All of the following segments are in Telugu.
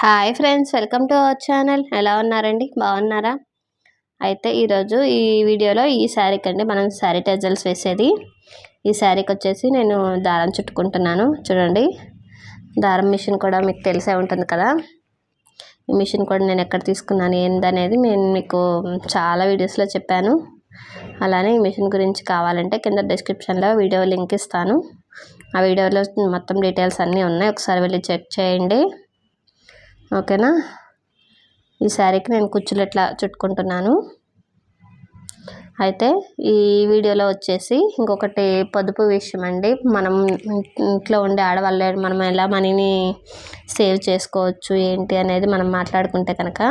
Hi friends welcome to our channel. ఎలా ఉన్నారండి? బాగున్నారా? అయితే ఈరోజు ఈ వీడియోలో ఈ శారీకి అండి మనం శారీ టెజల్స్ వేసేది. ఈ శారీకి వచ్చేసి నేను దారం చుట్టుకుంటున్నాను. చూడండి దారం మిషన్ కూడా మీకు తెలిసే ఉంటుంది కదా. ఈ మిషన్ కూడా నేను ఎక్కడ తీసుకున్నాను ఏందనేది నేను మీకు చాలా వీడియోస్లో చెప్పాను. అలానే ఈ మిషన్ గురించి కావాలంటే కింద డిస్క్రిప్షన్లో వీడియో లింక్ ఇస్తాను. ఆ వీడియోలో మొత్తం డీటెయిల్స్ అన్నీ ఉన్నాయి. ఒకసారి వెళ్ళి చెక్ చేయండి. ఓకేనా? ఈ శారీకి నేను కుచ్చులు ఎట్లా చుట్టుకుంటున్నాను? అయితే ఈ వీడియోలో వచ్చేసి ఇంకొకటి పొదుపు విషయం అండి మనం ఇంట్లో ఉండే ఆడవాళ్ళ మనం ఎలా మనీని సేవ్ చేసుకోవచ్చు ఏంటి అనేది మనం మాట్లాడుకుంటే కనుక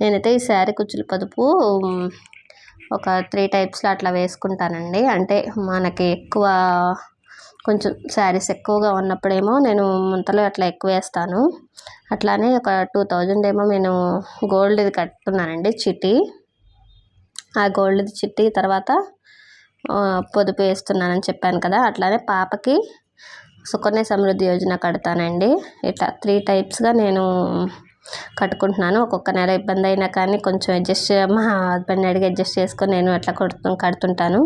నేనైతే ఈ శారీ కుచ్చుల పొదుపు ఒక త్రీ టైప్స్లో అట్లా వేసుకుంటానండి. అంటే మనకి ఎక్కువ కొంచెం శారీస్ ఎక్కువగా ఉన్నప్పుడేమో నేను ముంతలో అట్లా ఎక్కువ వేస్తాను. అట్లానే ఒక టూ థౌజండ్ ఏమో నేను గోల్డ్ది కట్టుకున్నానండి చిట్టి ఆ గోల్డ్ది చిట్టి తర్వాత పొదుపు వేస్తున్నానని చెప్పాను కదా అట్లానే పాపకి సుకన్య సమృద్ధి యోజన కడతానండి. ఇట్లా త్రీ టైప్స్గా నేను కట్టుకుంటున్నాను. ఒక్కొక్క నెల ఇబ్బంది అయినా కానీ కొంచెం అడ్జస్ట్ మా హస్బెండ్ని అడిగి అడ్జస్ట్ చేసుకొని నేను అట్లా కడుతు కడుతుంటాను.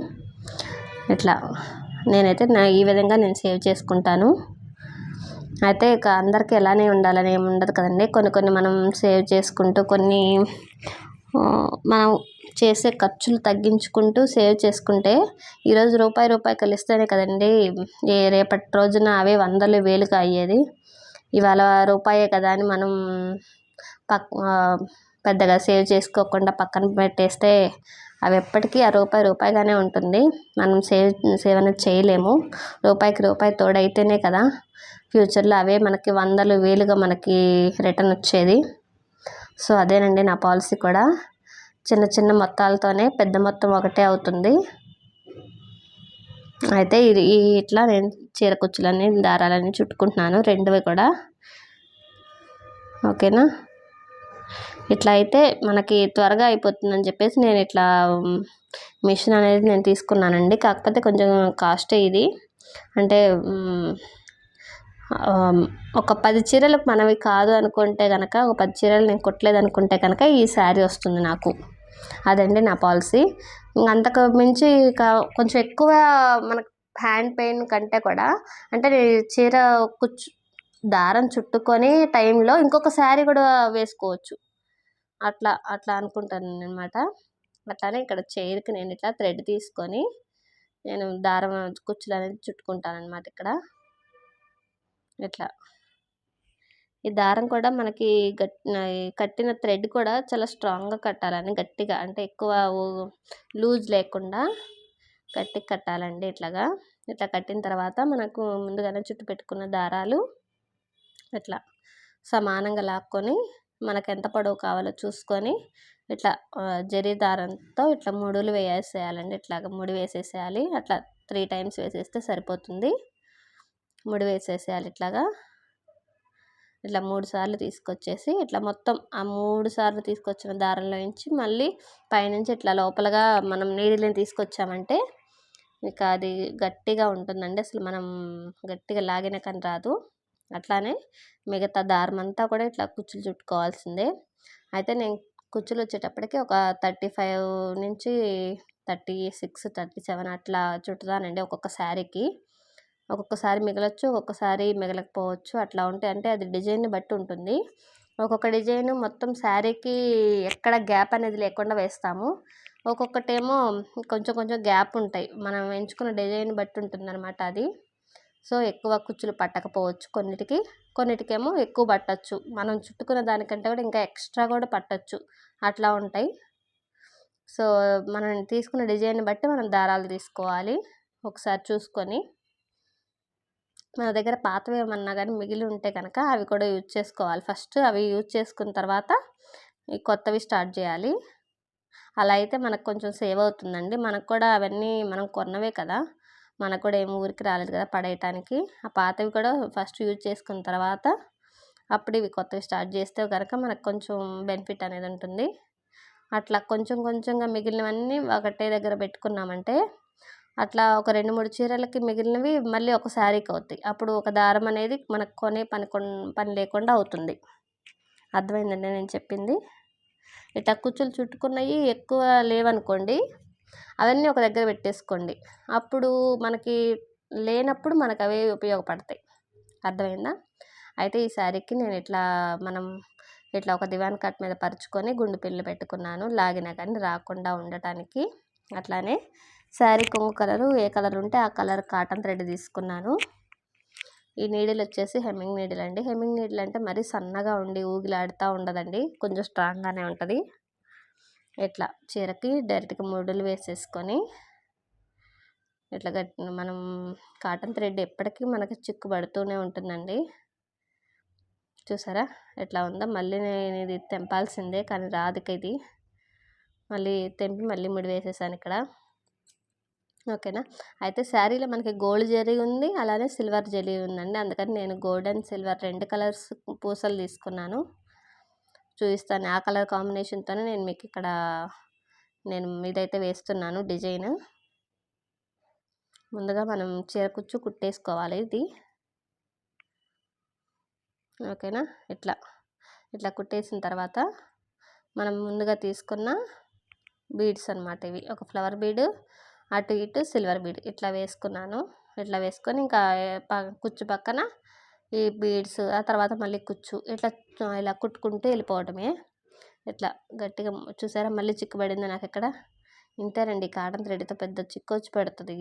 ఇట్లా నేనైతే నా ఈ విధంగా నేను సేవ్ చేసుకుంటాను. అయితే ఇక అందరికీ ఎలానే ఉండాలని ఏమి ఉండదు కదండి. కొన్ని కొన్ని మనం సేవ్ చేసుకుంటూ కొన్ని మనం చేసే ఖర్చులు తగ్గించుకుంటూ సేవ్ చేసుకుంటే ఈరోజు రూపాయి రూపాయి కలిస్తేనే కదండి. ఏ రేపటి రోజున అవే వందలు వేలుగా అయ్యేది. ఇవాళ రూపాయే కదా అని మనం పక్ పెద్దగా సేవ్ చేసుకోకుండా పక్కన పెట్టేస్తే అవి ఎప్పటికీ ఆ రూపాయి రూపాయిగానే ఉంటుంది. మనం సేవ్ సేవ్ అనేది చేయలేము. రూపాయికి రూపాయి తోడైతేనే కదా ఫ్యూచర్లో అవే మనకి వందలు వేలుగా మనకి రిటర్న్ వచ్చేది. సో అదేనండి నా పాలసీ కూడా. చిన్న చిన్న మొత్తాలతోనే పెద్ద మొత్తం ఒకటే అవుతుంది. అయితే ఇది ఇట్లా నేను చీర కుచ్చులన్నీ చుట్టుకుంటున్నాను. రెండువి కూడా. ఓకేనా? ఇట్లా అయితే మనకి త్వరగా అయిపోతుందని చెప్పేసి నేను ఇట్లా మిషన్ అనేది నేను తీసుకున్నానండి. కాకపోతే కొంచెం కాస్ట్ ఇది. అంటే ఒక పది చీరలకు మనవి కాదు అనుకుంటే కనుక ఒక పది చీరలు నేను కొట్టలేదు అనుకుంటే కనుక ఈ శారీ వస్తుంది నాకు. అదండి నా పాలసీ. అంతకు మించి కొంచెం ఎక్కువ మనకు హ్యాండ్ పెయిన్ కంటే కూడా అంటే చీర కుచ్చు దారం చుట్టుకొని టైంలో ఇంకొక శారీ కూడా వేసుకోవచ్చు. అట్లా అట్లా అనుకుంటాను అనమాట అట్లానే ఇక్కడ చైర్కి నేను ఇట్లా థ్రెడ్ తీసుకొని నేను దారం కుచ్చులు అనేది చుట్టుకుంటాను అనమాట ఇక్కడ. ఇట్లా. ఈ దారం కూడా మనకి గట్టి కట్టిన థ్రెడ్ కూడా చాలా స్ట్రాంగ్గా కట్టాలని గట్టిగా అంటే ఎక్కువ లూజ్ లేకుండా గట్టిగా కట్టాలండి ఇట్లాగా. ఇట్లా కట్టిన తర్వాత మనకు ముందుగానే చుట్టు పెట్టుకున్న దారాలు ఇట్లా సమానంగా లాక్కొని మనకు ఎంత పొడవు కావాలో చూసుకొని ఇట్లా జరీ దారంతో ఇట్లా ముడులు వేసేయాలండి ఇట్లాగ ముడి వేసేసేయాలి. అట్లా త్రీ టైమ్స్ వేసేస్తే సరిపోతుంది. ముడి వేసేసేయాలి ఇట్లాగా. ఇట్లా మూడు సార్లు తీసుకొచ్చేసి ఇట్లా మొత్తం ఆ మూడు సార్లు తీసుకొచ్చిన దారంలో నుంచి మళ్ళీ పైనుంచి ఇట్లా లోపలగా మనం నీడిని తీసుకొచ్చామంటే ఇక అది గట్టిగా ఉంటుందండి. అసలు మనం గట్టిగా లాగిన కానీ రాదు. అట్లానే మిగతా దారం అంతా కూడా ఇట్లా కుచ్చులు చుట్టుకోవాల్సిందే. అయితే నేను కుచ్చులు వచ్చేటప్పటికి ఒక థర్టీ ఫైవ్ నుంచి థర్టీ సిక్స్ థర్టీ సెవెన్ అట్లా చుట్టుతానండి ఒక్కొక్క శారీకి. ఒక్కొక్కసారి మిగలొచ్చు ఒక్కొక్కసారి మిగలకపోవచ్చు అట్లా ఉంటే అంటే అది డిజైన్ని బట్టి ఉంటుంది. ఒక్కొక్క డిజైన్ మొత్తం శారీకి ఎక్కడ గ్యాప్ అనేది లేకుండా వేస్తాము. ఒక్కొక్కటేమో కొంచెం కొంచెం గ్యాప్ ఉంటాయి. మనం ఎంచుకున్న డిజైన్ బట్టి ఉంటుంది అనమాట అది. సో ఎక్కువ కుచ్చులు పట్టకపోవచ్చు కొన్నిటికి. కొన్నిటికేమో ఎక్కువ పట్టచ్చు. మనం చుట్టుకున్న దానికంటే కూడా ఇంకా ఎక్స్ట్రా కూడా పట్టచ్చు. అట్లా ఉంటాయి. సో మనం తీసుకున్న డిజైన్ బట్టి మనం దారాలు తీసుకోవాలి. ఒకసారి చూసుకొని. మన దగ్గర పాతవి ఏమన్నా కానీ మిగిలి ఉంటే కనుక అవి కూడా యూజ్ చేసుకోవాలి. ఫస్ట్ అవి యూజ్ చేసుకున్న తర్వాత ఈ కొత్తవి స్టార్ట్ చేయాలి. అలా అయితే మనకు కొంచెం సేవ్ అవుతుందండి. మనకు కూడా అవన్నీ మనం కొన్నవే కదా. మనకు కూడా ఏం ఊరికి రాలేదు కదా పడేయటానికి. ఆ పాతవి కూడా ఫస్ట్ యూజ్ చేసుకున్న తర్వాత అప్పుడు ఇవి కొత్తవి స్టార్ట్ చేస్తే కనుక మనకు కొంచెం బెనిఫిట్ అనేది ఉంటుంది. అట్లా కొంచెం కొంచెంగా మిగిలినవన్నీ ఒకటే దగ్గర పెట్టుకున్నామంటే అట్లా ఒక రెండు మూడు చీరలకి మిగిలినవి మళ్ళీ ఒక శారీకి అవుతాయి. అప్పుడు ఒక దారం అనేది మనకు కొనే పని పని లేకుండా అవుతుంది. అర్థమైందండి నేను చెప్పింది? ఇట్లా కుచ్చులు చుట్టుకున్నవి ఎక్కువ లేవనుకోండి అవన్నీ ఒక దగ్గర పెట్టేసుకోండి. అప్పుడు మనకి లేనప్పుడు మనకు అవే ఉపయోగపడతాయి. అర్థమైందా? అయితే ఈ శారీకి నేను ఇట్లా మనం ఇట్లా ఒక దివాన్ కట్ మీద పరుచుకొని గుండు పిల్లు పెట్టుకున్నాను. లాగినా కానీ రాకుండా ఉండటానికి అట్లానే శారీ కొంగు కలరు ఏ కలర్ ఉంటే ఆ కలర్ కాటన్ థ్రెడ్ తీసుకున్నాను. ఈ నీడిల్ వచ్చేసి హెమ్మింగ్ నీడిల్ అండి. హెమ్మింగ్ నీడిల్ అంటే మరీ సన్నగా ఉండి ఊగిలాడుతూ ఉండదండి. కొంచెం స్ట్రాంగ్గానే ఉంటుంది. ఇట్లా చీరకి డైరెక్ట్గా ముడులు వేసేసుకొని ఇట్లా గట్టి మనం కాటన్ థ్రెడ్ ఎప్పటికీ మనకి చిక్కు పడుతూనే ఉంటుందండి. చూసారా? ఎట్లా ఉందా? మళ్ళీ నేను ఇది తెంపాల్సిందే కానీ రాదు ఇది. మళ్ళీ తెంపి మళ్ళీ ముడి వేసేసాను ఇక్కడ. ఓకేనా? అయితే శారీలో మనకి గోల్డ్ జరీ ఉంది అలానే సిల్వర్ జరీ ఉందండి. అందుకని నేను గోల్డ్ అండ్ సిల్వర్ రెండు కలర్స్ పూసలు తీసుకున్నాను. చూపిస్తాను. ఆ కలర్ కాంబినేషన్తోనే నేను మీకు ఇక్కడ నేను ఇదైతే వేస్తున్నాను డిజైన్. ముందుగా మనం చీర కుచ్చు కుట్టేసుకోవాలి ఇది. ఓకేనా? ఇట్లా. ఇట్లా కుట్టేసిన తర్వాత మనం ముందుగా తీసుకున్న బీడ్స్ అనమాట ఇవి. ఒక ఫ్లవర్ బీడ్ అటు ఇటు సిల్వర్ బీడ్ ఇట్లా వేసుకున్నాను. ఇట్లా వేసుకొని ఇంకా కుచ్చు పక్కన ఈ బీడ్స్ ఆ తర్వాత మళ్ళీ కుచ్చు. ఇట్లా ఇలా కుట్టుకుంటూ వెళ్ళిపోవటమే ఇట్లా గట్టిగా చూసారా? మళ్ళీ చిక్కుబడింది నాకు ఇక్కడ ఇంతేనండి కాటన్ థ్రెడ్తో పెద్ద చిక్కు వచ్చి పెడుతుంది.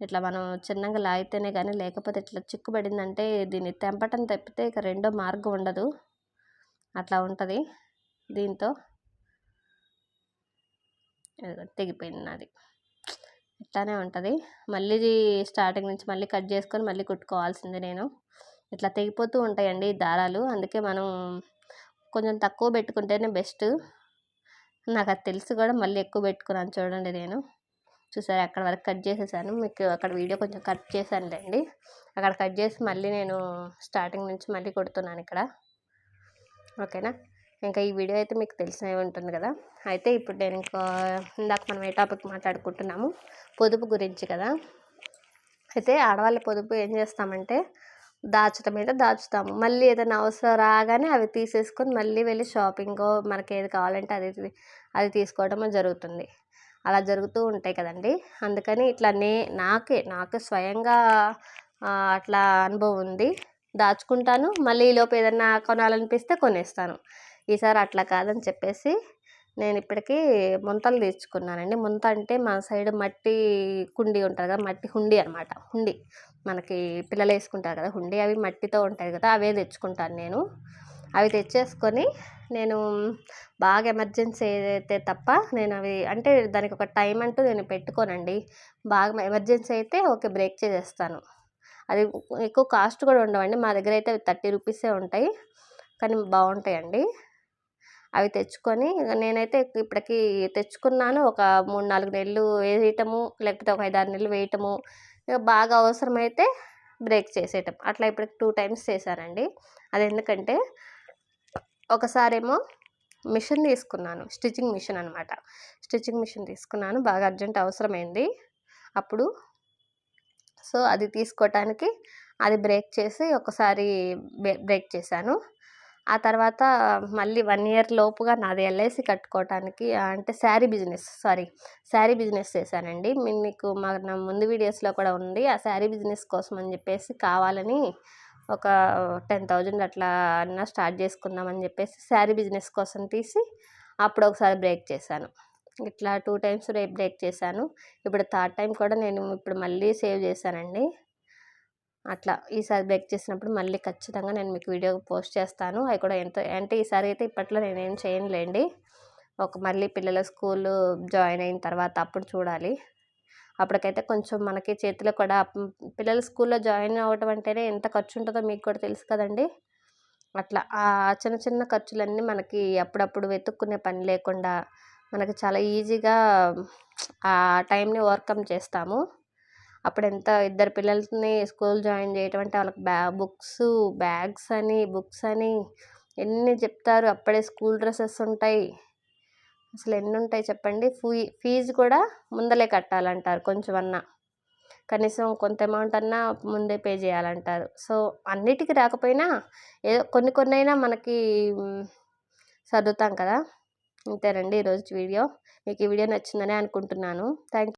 ఇట్లా మనం చిన్నగా లాగితేనే కానీ లేకపోతే ఇట్లా చిక్కుబడిందంటే దీన్ని తెంపటం తప్పితే ఇక రెండో మార్గం ఉండదు. అట్లా ఉంటుంది దీంతో. తెగిపోయింది నాది. ఇట్లానే ఉంటుంది. మళ్ళీ స్టార్టింగ్ నుంచి మళ్ళీ కట్ చేసుకొని మళ్ళీ కుట్టుకోవాల్సింది నేను. ఇట్లా తెగిపోతూ ఉంటాయండి దారాలు. అందుకే మనం కొంచెం తక్కువ పెట్టుకుంటేనే బెస్ట్. నాకు అది తెలిసి కూడా మళ్ళీ ఎక్కువ పెట్టుకున్నాను చూడండి నేను. చూసారు అక్కడ వరకు కట్ చేసేసాను. మీకు అక్కడ వీడియో కొంచెం కట్ చేశానులేండి. అక్కడ కట్ చేసి మళ్ళీ నేను స్టార్టింగ్ నుంచి మళ్ళీ కొడుతున్నాను ఇక్కడ. ఓకేనా? ఇంకా ఈ వీడియో అయితే మీకు తెలిసే ఉంటుంది కదా. అయితే ఇప్పుడు నేను ఇంకా ఇందాక మనం ఏ టాపిక్ మాట్లాడుకుంటున్నాము? పొదుపు గురించి కదా. అయితే ఆడవాళ్ళ పొదుపు ఏం చేస్తామంటే దాచటం అయితే దాచుతాము. మళ్ళీ ఏదైనా అవసరం రాగానే అవి తీసేసుకొని మళ్ళీ వెళ్ళి షాపింగ్ మనకి ఏది కావాలంటే అది అది తీసుకోవడం జరుగుతుంది. అలా జరుగుతూ ఉంటాయి కదండి. అందుకని ఇట్లా నే నాకే నాకు స్వయంగా అట్లా అనుభవం ఉంది. దాచుకుంటాను. మళ్ళీ ఈలోపు ఏదన్నా కొనాలనిపిస్తే కొనేస్తాను. ఈసారి అట్లా కాదని చెప్పేసి నేను ఇప్పటికీ ముంతలు తెచ్చుకున్నానండి ముంత అంటే మా సైడ్ మట్టి కుండీ ఉంటుంది కదా మట్టి హుండీ అనమాట హుండీ. మనకి పిల్లలు వేసుకుంటారు కదా హుండీ అవి మట్టితో ఉంటాయి కదా అవే తెచ్చుకుంటాను నేను. అవి తెచ్చేసుకొని నేను బాగా ఎమర్జెన్సీ అయితే తప్ప నేను అవి అంటే దానికి ఒక టైం అంటూ నేను పెట్టుకోనండి. బాగా ఎమర్జెన్సీ అయితే ఓకే బ్రేక్ చేసేస్తాను. అది ఎక్కువ కాస్ట్ కూడా ఉండవండి. మా దగ్గర అయితే అవి థర్టీ రూపీసే ఉంటాయి. కానీ బాగుంటాయండి. అవి తెచ్చుకొని నేనైతే ఇప్పటికి తెచ్చుకున్నాను. ఒక మూడు నాలుగు నెలలు వేయటము లేకపోతే ఒక ఐదు ఆరు నెలలు వేయటము ఇక బాగా అవసరమైతే బ్రేక్ చేసేయటం. అట్లా ఇప్పటికి టూ టైమ్స్ చేశానండి. అది ఎందుకంటే ఒకసారేమో మిషన్ తీసుకున్నాను. స్టిచ్చింగ్ మిషన్ అనమాట స్టిచ్చింగ్ మిషన్ తీసుకున్నాను. బాగా అర్జెంట్ అవసరమైంది. అప్పుడు సో అది తీసుకోవటానికి అది బ్రేక్ చేసి ఒకసారి బ్రేక్ చేశాను. ఆ తర్వాత మళ్ళీ వన్ ఇయర్ లోపుగా నాది ఎల్ఐసి కట్టుకోవటానికి అంటే sari business sorry sari business చేశానండి. మీకు మా నా ముందు వీడియోస్లో కూడా ఉంది. ఆ శారీ బిజినెస్ కోసం అని చెప్పేసి కావాలని ఒక టెన్ థౌజండ్ అట్లా అన్న స్టార్ట్ చేసుకుందామని చెప్పేసి శారీ బిజినెస్ కోసం తీసి అప్పుడు ఒకసారి బ్రేక్ చేశాను. ఇట్లా టూ టైమ్స్ రేపు బ్రేక్ చేశాను. ఇప్పుడు థర్డ్ టైం కూడా నేను ఇప్పుడు మళ్ళీ సేవ్ చేశానండి. అట్లా ఈసారి బ్రేక్ చేసినప్పుడు మళ్ళీ ఖచ్చితంగా నేను మీకు వీడియో పోస్ట్ చేస్తాను. అవి కూడా ఎంత అంటే ఈసారి అయితే ఇప్పట్లో నేనేం చేయనులేండి. ఒక మళ్ళీ పిల్లల స్కూల్ జాయిన్ అయిన తర్వాత అప్పుడు చూడాలి. అప్పటికైతే కొంచెం మనకి చేతిలో కూడా పిల్లల స్కూల్లో జాయిన్ అవ్వటం అంటేనే ఎంత ఖర్చు ఉంటుందో మీకు కూడా తెలుసు కదండి. అట్లా ఆ చిన్న చిన్న ఖర్చులన్నీ మనకి అప్పుడప్పుడు వెతుక్కునే పని లేకుండా మనకి చాలా ఈజీగా ఆ టైంని ఓవర్కమ్ చేస్తాము. అప్పుడు ఎంత ఇద్దరు పిల్లల్ని స్కూల్ జాయిన్ చేయటం అంటే వాళ్ళకి బ్యా బుక్స్ బ్యాగ్స్ అని బుక్స్ అని ఎన్ని చెప్తారు. అప్పుడే స్కూల్ డ్రెస్సెస్ ఉంటాయి. అసలు ఎన్ని ఉంటాయి చెప్పండి. ఫీ ఫీజు కూడా ముందలే కట్టాలంటారు కొంచెం అన్నా కనీసం కొంత అమౌంట్ అన్నా ముందే పే చేయాలంటారు. సో అన్నిటికీ రాకపోయినా ఏదో కొన్ని కొన్ని అయినా మనకి చదువుతాం కదా. అంతేనండి ఈరోజు వీడియో. మీకు ఈ వీడియో నచ్చిందని అనుకుంటున్నాను. థ్యాంక్